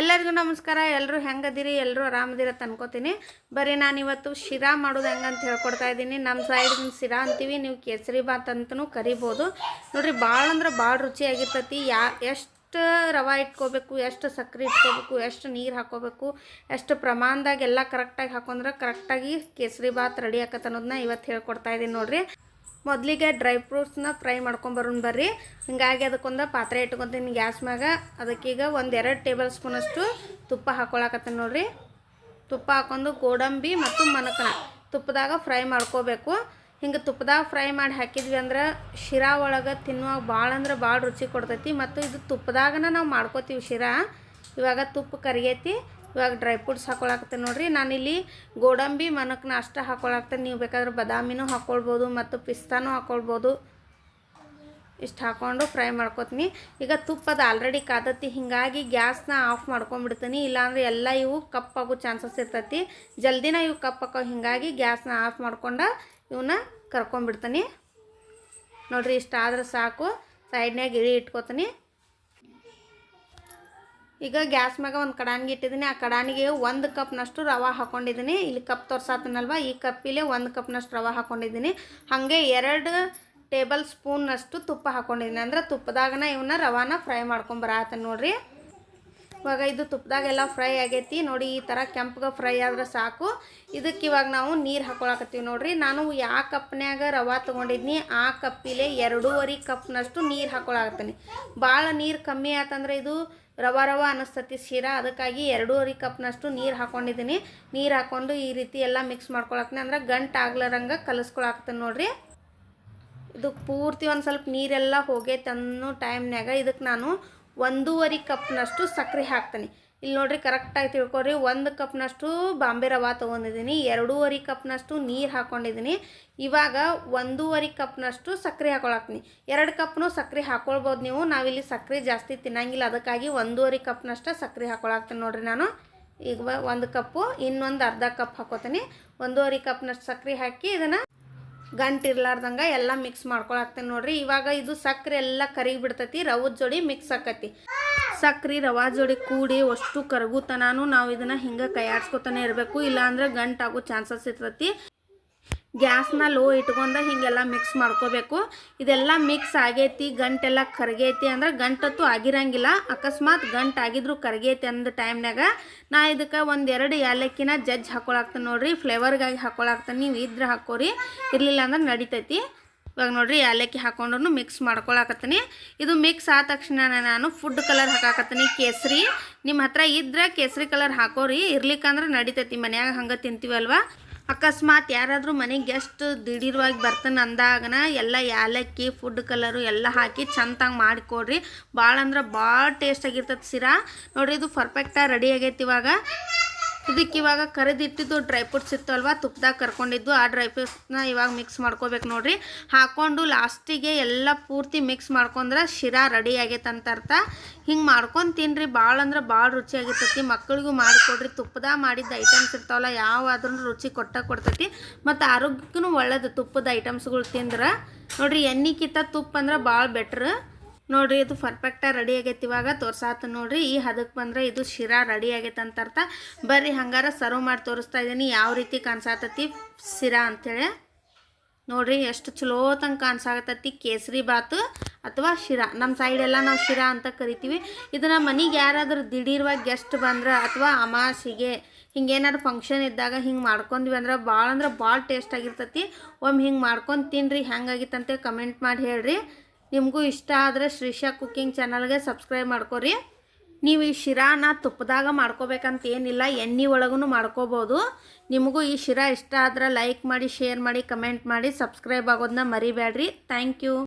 ಎಲ್ಲರಿಗೂ ನಮಸ್ಕಾರ. ಎಲ್ಲರೂ ಹೆಂಗದಿರಿ? ಎಲ್ಲರೂ ಆರಾಮದಿರ ಅನ್ಕೋತೀನಿ. ಬರೀ ನಾನು ಇವತ್ತು ಶಿರಾ ಮಾಡೋದು ಹೆಂಗಂತ ಹೇಳ್ಕೊಡ್ತಾ ಇದ್ದೀನಿ. ನಮ್ಮ ಸೈಡ್ ಶಿರಾ ಅಂತೀವಿ, ನೀವು ಕೇಸರಿ ಬಾತ್ ಅಂತಲೂ ಕರಿಬೋದು. ನೋಡಿರಿ ಭಾಳ ಅಂದ್ರೆ ಭಾಳ ರುಚಿಯಾಗಿರ್ತೈತಿ. ಯಾ, ಎಷ್ಟು ರವೆ ಇಟ್ಕೋಬೇಕು, ಎಷ್ಟು ಸಕ್ಕರೆ ಇಟ್ಕೋಬೇಕು, ಎಷ್ಟು ನೀರು ಹಾಕೋಬೇಕು, ಎಷ್ಟು ಪ್ರಮಾಣದಾಗ ಎಲ್ಲ ಕರೆಕ್ಟಾಗಿ ಹಾಕೊಂಡ್ರೆ ಕರೆಕ್ಟಾಗಿ ಕೇಸರಿ ಬಾತ್ ರೆಡಿ ಆಕತ್ತೆ ಅನ್ನೋದನ್ನ ಇವತ್ತು ಹೇಳ್ಕೊಡ್ತಾ ಇದ್ದೀನಿ ನೋಡ್ರಿ. ಮೊದಲಿಗೆ ಡ್ರೈ ಫ್ರೂಟ್ಸ್ನ ಫ್ರೈ ಮಾಡ್ಕೊಂಬರೋಣ ಬರ್ರಿ. ಹಿಂಗಾಗಿ ಅದಕ್ಕೊಂದು ಪಾತ್ರೆ ಇಟ್ಕೊತೀನಿ ಗ್ಯಾಸ್ ಮ್ಯಾಗ. ಅದಕ್ಕೀಗ ಒಂದು ಎರಡು ಟೇಬಲ್ ಸ್ಪೂನಷ್ಟು ತುಪ್ಪ ಹಾಕ್ಕೊಳಕತ್ತೀನಿ ನೋಡ್ರಿ. ತುಪ್ಪ ಹಾಕೊಂಡು ಗೋಡಂಬಿ ಮತ್ತು ಮನಕನ ತುಪ್ಪದಾಗ ಫ್ರೈ ಮಾಡ್ಕೋಬೇಕು. ಹಿಂಗೆ ತುಪ್ಪದಾಗ ಫ್ರೈ ಮಾಡಿ ಹಾಕಿದ್ವಿ ಅಂದ್ರೆ ಶಿರಾ ಒಳಗೆ ತಿನ್ನುವಾಗ ಭಾಳ ಅಂದ್ರೆ ಭಾಳ ರುಚಿ ಕೊಡ್ತೈತಿ. ಮತ್ತು ಇದು ತುಪ್ಪದಾಗನ ನಾವು ಮಾಡ್ಕೋತೀವಿ ಶಿರಾ. ಇವಾಗ ತುಪ್ಪ ಕರಿಗೈತಿ ಇವಾಗ ಡ್ರೈ ಫ್ರೂಟ್ಸ್ ಹಾಕೊಳಕತ್ತೀನಿ ನೋಡ್ರಿ. ನಾನಿಲ್ಲಿ ಗೋಡಂಬಿ ಮನಕ್ಕನ ಅಷ್ಟೇ ಹಾಕೊಳಕ್ತೇನೆ. ನೀವು ಬೇಕಾದ್ರೆ ಬಾದಾಮಿನೂ ಹಾಕ್ಕೊಳ್ಬೋದು ಮತ್ತು ಪಿಸ್ತಾನೂ ಹಾಕ್ಕೊಳ್ಬೋದು ಇಷ್ಟು ಹಾಕ್ಕೊಂಡು ಫ್ರೈ ಮಾಡ್ಕೊತೀನಿ. ಈಗ ತುಪ್ಪದ ಆಲ್ರೆಡಿ ಕಾದತಿ ಹೀಗಾಗಿ ಗ್ಯಾಸ್ನ ಆಫ್ ಮಾಡ್ಕೊಂಡ್ಬಿಡ್ತೀನಿ. ಇಲ್ಲಾಂದ್ರೆ ಎಲ್ಲ ಇವು ಕಪ್ಪಾಗೋ ಚಾನ್ಸಸ್ ಇರ್ತೈತಿ. ಜಲ್ದಿನ ಇವು ಕಪ್ಪಾಕೋ ಹೀಗಾಗಿ ಗ್ಯಾಸ್ನ ಆಫ್ ಮಾಡ್ಕೊಂಡು ಇವನ್ನ ಕರ್ಕೊಂಡ್ಬಿಡ್ತೀನಿ. ನೋಡಿರಿ ಇಷ್ಟ ಆದ್ರೆ ಸಾಕು ಸೈಡ್ನಾಗ ಇಳಿ ಇಟ್ಕೊತೀನಿ. ಈಗ ಗ್ಯಾಸ್ ಮ್ಯಾಗ ಒಂದು ಕಡಾನಿಗೆ ಇಟ್ಟಿದ್ದೀನಿ ಆ ಕಡಾನಿಗೆ ಒಂದು ಕಪ್ನಷ್ಟು ರವೆ ಹಾಕ್ಕೊಂಡಿದ್ದೀನಿ ಇಲ್ಲಿ ಕಪ್ ತೋರ್ಸಾತನಲ್ವ? ಈ ಕಪ್ಪಿಲೆ ಒಂದು ಕಪ್ನಷ್ಟು ರವೆ ಹಾಕ್ಕೊಂಡಿದ್ದೀನಿ ಹಾಗೆ ಎರಡು ಟೇಬಲ್ ಸ್ಪೂನ್ನಷ್ಟು ತುಪ್ಪ ಹಾಕೊಂಡಿದ್ದೀನಿ ಅಂದ್ರೆ ತುಪ್ಪದಾಗನ ಇವನ್ನ ರವಾನ ಫ್ರೈ ಮಾಡ್ಕೊಂಬರತ್ತೇನೆ ನೋಡ್ರಿ. ಇವಾಗ ಇದು ತುಪ್ಪದಾಗೆಲ್ಲ ಫ್ರೈ ಆಗೈತಿ. ನೋಡಿ, ಈ ಥರ ಕೆಂಪಗೆ ಫ್ರೈ ಆದ್ರೆ ಸಾಕು. ಇದಕ್ಕೆ ಇವಾಗ ನಾವು ನೀರು ಹಾಕೊಳಕತ್ತೀವಿ ನೋಡ್ರಿ. ನಾನು ಯಾವ ಕಪ್ನ್ಯಾಗ ರವಾ ತೊಗೊಂಡಿದ್ನಿ. ಆ ಕಪ್ಪಿಲೆ ಎರಡೂವರೆ ಕಪ್ನಷ್ಟು ನೀರು ಹಾಕೊಳಕತ್ತೀನಿ. ಭಾಳ ನೀರು ಕಮ್ಮಿ ಆತಂದ್ರೆ ಇದು ರವ ರವ ಅನ್ನಿಸ್ತತಿ ಶಿರಾ. ಅದಕ್ಕಾಗಿ ಎರಡೂವರೆ ಕಪ್ನಷ್ಟು ನೀರು ಹಾಕೊಂಡಿದ್ದೀನಿ. ನೀರು ಹಾಕ್ಕೊಂಡು ಈ ರೀತಿ ಎಲ್ಲ ಮಿಕ್ಸ್ ಮಾಡ್ಕೊಳಕ್ತೀನಿ ಅಂದ್ರೆ ಗಂಟು ಆಗ್ಲಾರಂಗೆ ಕಲಿಸ್ಕೊಳಕ್ತೀನಿ ನೋಡ್ರಿ. ಇದಕ್ಕೆ ಪೂರ್ತಿ ಒಂದು ಸ್ವಲ್ಪ ನೀರೆಲ್ಲ ಹೋಗೈತೆ ಅನ್ನೋ ಟೈಮ್ನ್ಯಾಗ ಇದಕ್ಕೆ ನಾನು ಒಂದೂವರೆ ಕಪ್ನಷ್ಟು ಸಕ್ಕರೆ ಹಾಕ್ತೀನಿ. ಇಲ್ಲಿ ನೋಡ್ರಿ ಕರೆಕ್ಟಾಗಿ ತಿಳ್ಕೊರಿ ಒಂದು ಕಪ್ನಷ್ಟು ಬಾಂಬೆ ರವ ತೊಗೊಂಡಿದ್ದೀನಿ. ಎರಡೂವರೆ ಕಪ್ನಷ್ಟು ನೀರು ಹಾಕ್ಕೊಂಡಿದ್ದೀನಿ ಇವಾಗ ಒಂದೂವರೆ ಕಪ್ನಷ್ಟು ಸಕ್ಕರೆ ಹಾಕೊಳಕ್ತೀನಿ. ಎರಡು ಕಪ್ನು ಸಕ್ಕರೆ ಹಾಕ್ಕೊಳ್ಬೋದು ನೀವು. ನಾವಿಲ್ಲಿ ಸಕ್ಕರೆ ಜಾಸ್ತಿ ತಿನ್ನಂಗಿಲ್ಲ. ಅದಕ್ಕಾಗಿ ಒಂದೂವರೆ ಕಪ್ನಷ್ಟು ಸಕ್ಕರೆ ಹಾಕೊಳಕ್ತೀನಿ ನೋಡ್ರಿ ನಾನು. ಈಗ ಒಂದು ಕಪ್ಪು, ಇನ್ನೊಂದು ಅರ್ಧ ಕಪ್ ಹಾಕೋತೀನಿ. ಒಂದೂವರೆ ಕಪ್ನಷ್ಟು ಸಕ್ಕರೆ ಹಾಕಿ ಇದನ್ನು ಗಂಟು ಇರ್ಲಾರ್ದಂಗೆ ಎಲ್ಲ ಮಿಕ್ಸ್ ಮಾಡ್ಕೊಳಕ್ತೇನೆ ನೋಡ್ರಿ. ಇವಾಗ ಇದು ಸಕ್ಕರೆ ಎಲ್ಲ ಕರಿಗಿ ಬಿಡ್ತೈತಿ, ರವದ ಜೋಡಿ ಮಿಕ್ಸ್ ಆಕತಿ. ಸಕ್ರೆ, ರವಾ ಜೋಡಿ ಕೂಡಿ ಅಷ್ಟು ಕರಗುತನಾನು ನಾವು ಇದನ್ನು ಹಿಂಗೆ ಕೈಯಾಡ್ಸ್ಕೊತಾನೆ ಇರಬೇಕು. ಇಲ್ಲಾಂದ್ರೆ ಗಂಟಾಗೋ ಚಾನ್ಸಸ್ ಇರ್ತೈತಿ. ಗ್ಯಾಸ್ನ ಲೋ ಇಟ್ಕೊಂಡು ಹೀಗೆಲ್ಲ ಮಿಕ್ಸ್ ಮಾಡ್ಕೋಬೇಕು. ಇದೆಲ್ಲ ಮಿಕ್ಸ್ ಆಗೈತಿ, ಗಂಟೆಲ್ಲ ಕರಗೈತಿ ಅಂದ್ರೆ ಗಂಟತ್ತು ಆಗಿರಂಗಿಲ್ಲ. ಅಕಸ್ಮಾತ್ ಗಂಟು ಆಗಿದ್ರು ಕರಗೈತಿ ಅಂದ ಟೈಮ್ನಾಗ ನಾ ಇದಕ್ಕೆ ಒಂದೆರಡು ಏಲಕ್ಕಿನ ಜಜ್ಜ್ ಹಾಕೊಳಾಕ್ತೇನೆ ನೋಡ್ರಿ. ಫ್ಲೇವರ್ಗಾಗಿ ಹಾಕೊಳಾಕ್ತೇನೆ ನೀವು ಇದ್ರೆ ಹಾಕೋರಿ. ಇರಲಿಲ್ಲ ಅಂದ್ರೆ ನಡಿತೈತಿ. ಇವಾಗ ನೋಡ್ರಿ ಏಲಕ್ಕಿ ಹಾಕೊಂಡ್ರು ಮಿಕ್ಸ್ ಮಾಡ್ಕೊಳಕತ್ತೀನಿ. ಇದು ಮಿಕ್ಸ್ ಆದ ತಕ್ಷಣ ನಾನು ಫುಡ್ ಕಲರ್ ಹಾಕಾಕತ್ತೀನಿ, ಕೇಸರಿ. ನಿಮ್ಮ ಹತ್ರ ಇದ್ರೆ ಕೇಸರಿ ಕಲರ್ ಹಾಕೋರಿ. ಇರ್ಲಿಕ್ಕಂದ್ರೆ ನಡಿತೈತಿ. ಮನ್ಯಾಗ ಹಂಗೆ ತಿಂತೀವಲ್ವ? ಅಕಸ್ಮಾತ್ ಯಾರಾದರೂ ಮನೆಗೆ ಗೆಸ್ಟ್ ದಿಢೀರ್ವಾಗಿ ಬರ್ತಾನೆ ಅಂದಾಗನ ಎಲ್ಲ ಏಲಕ್ಕಿ ಫುಡ್ ಕಲರು ಎಲ್ಲ ಹಾಕಿ ಚಂದಾಗಿ ಮಾಡಿಕೊಡ್ರಿ. ಭಾಳ ಅಂದ್ರೆ ಭಾಳ ಟೇಸ್ಟ್ ಆಗಿರ್ತದೆ ಸಿರಾ. ನೋಡ್ರಿ ಇದು ಪರ್ಫೆಕ್ಟಾಗಿ ರೆಡಿ ಆಗೈತಿ ಇವಾಗ. ಇದಕ್ಕೆ ಇವಾಗ ಕರೆದಿಟ್ಟಿದ್ದು ಡ್ರೈ ಫ್ರೂಟ್ಸ್ ಅಲ್ವಾ? ತುಪ್ಪದಾಗ ಕರ್ಕೊಂಡಿದ್ದು. ಆ ಡ್ರೈ ಫ್ರೂಟ್ಸ್ನ ಇವಾಗ ಮಿಕ್ಸ್ ಮಾಡ್ಕೋಬೇಕು ನೋಡ್ರಿ. ಹಾಕ್ಕೊಂಡು ಲಾಸ್ಟಿಗೆ ಎಲ್ಲ ಪೂರ್ತಿ ಮಿಕ್ಸ್ ಮಾಡ್ಕೊಂಡ್ರೆ ಶಿರಾ ರೆಡಿ ಆಗೈತೆ ಅಂತ ಅರ್ಥ. ಹಿಂಗೆ ಮಾಡ್ಕೊಂಡು ತಿನ್ನಿರಿ ಭಾಳ ಅಂದ್ರೆ ಭಾಳ ರುಚಿಯಾಗಿರ್ತೈತಿ ಮಕ್ಕಳಿಗೂ ಮಾಡಿಕೊಡ್ರಿ ತುಪ್ಪದಾಗ ಮಾಡಿದ್ದ ಐಟಮ್ಸ್ ಇರ್ತಾವಲ್ಲ ಯಾವಾದ್ರೂ ರುಚಿ ಕೊಟ್ಟ ಕೊಡ್ತೈತಿ. ಮತ್ತು ಆರೋಗ್ಯಕ್ಕೂ ಒಳ್ಳೇದು ತುಪ್ಪದ ಐಟಮ್ಸ್ಗಳು ತಿಂದ್ರೆ. ನೋಡ್ರಿ ಎಣ್ಣೆಕಿಂತ ತುಪ್ಪ ಅಂದ್ರೆ ಭಾಳ ಬೆಟ್ರ್ ನೋಡ್ರಿ, ಇದು ಪರ್ಫೆಕ್ಟಾಗಿ ರೆಡಿ ಆಗೈತಿ ಇವಾಗ. ತೋರ್ಸಾತು ನೋಡ್ರಿ, ಈ ಹದಕ್ಕೆ ಬಂದ್ರೆ ಇದು ಶಿರಾ ರೆಡಿ ಆಗೈತೆ ಅಂತ ಅರ್ಥ. ಬರ್ರಿ, ಹಂಗಾರ ಸರ್ವ್ ಮಾಡಿ ತೋರಿಸ್ತಾ ಇದ್ದೀನಿ. ಯಾವ ರೀತಿ ಕಾಣಿಸಾತತಿ ಶಿರಾ ಅಂಥೇಳಿ ನೋಡ್ರಿ, ಎಷ್ಟು ಚಲೋ ತಂಗ ಕಾಣಿಸಾಗತ್ತತಿ ಕೇಸರಿ ಬಾತು ಅಥವಾ ಶಿರಾ. ನಮ್ಮ ಸೈಡೆಲ್ಲ ನಾವು ಶಿರಾ ಅಂತ ಕರಿತೀವಿ. ಇದನ್ನು ಮನೆಗೆ ಯಾರಾದರೂ ದಿಢೀರ್ವಾಗಿ ಗೆಸ್ಟ್ ಬಂದ್ರೆ ಅಥವಾ ಅಮಾಸಿಗೆ ಹಿಂಗೇನಾದ್ರು ಫಂಕ್ಷನ್ ಇದ್ದಾಗ ಹಿಂಗೆ ಮಾಡ್ಕೊಂಡ್ವಿ ಅಂದ್ರೆ ಭಾಳ ಅಂದ್ರೆ ಭಾಳ ಟೇಸ್ಟ್ ಆಗಿರ್ತೈತಿ. ಒಮ್ಮೆ ಹಿಂಗೆ ಮಾಡ್ಕೊಂಡು ತಿನ್ರಿ ಹೆಂಗಾಗಿತ್ತಂತೆ ಕಮೆಂಟ್ ಮಾಡಿ ಹೇಳ್ರಿ. ನಿಮಗೂ ಇಷ್ಟ ಆದರೆ ಶ್ರೀಶಾ ಕುಕ್ಕಿಂಗ್ ಚಾನಲ್ಗೆ ಸಬ್ಸ್ಕ್ರೈಬ್ ಮಾಡ್ಕೊರಿ. ನೀವು ಈ ಶಿರಾನ ತುಪ್ಪದಾಗ ಮಾಡ್ಕೋಬೇಕಂತ ಏನಿಲ್ಲ, ಎಣ್ಣೆ ಒಳಗೂ ಮಾಡ್ಕೋಬೋದು. ನಿಮಗೂ ಈ ಶಿರಾ ಇಷ್ಟ ಆದ್ರೆ ಲೈಕ್ ಮಾಡಿ ಶೇರ್ ಮಾಡಿ ಕಮೆಂಟ್ ಮಾಡಿ ಸಬ್ಸ್ಕ್ರೈಬ್ ಆಗೋದನ್ನ ಮರಿಬೇಡ್ರಿ. Thank you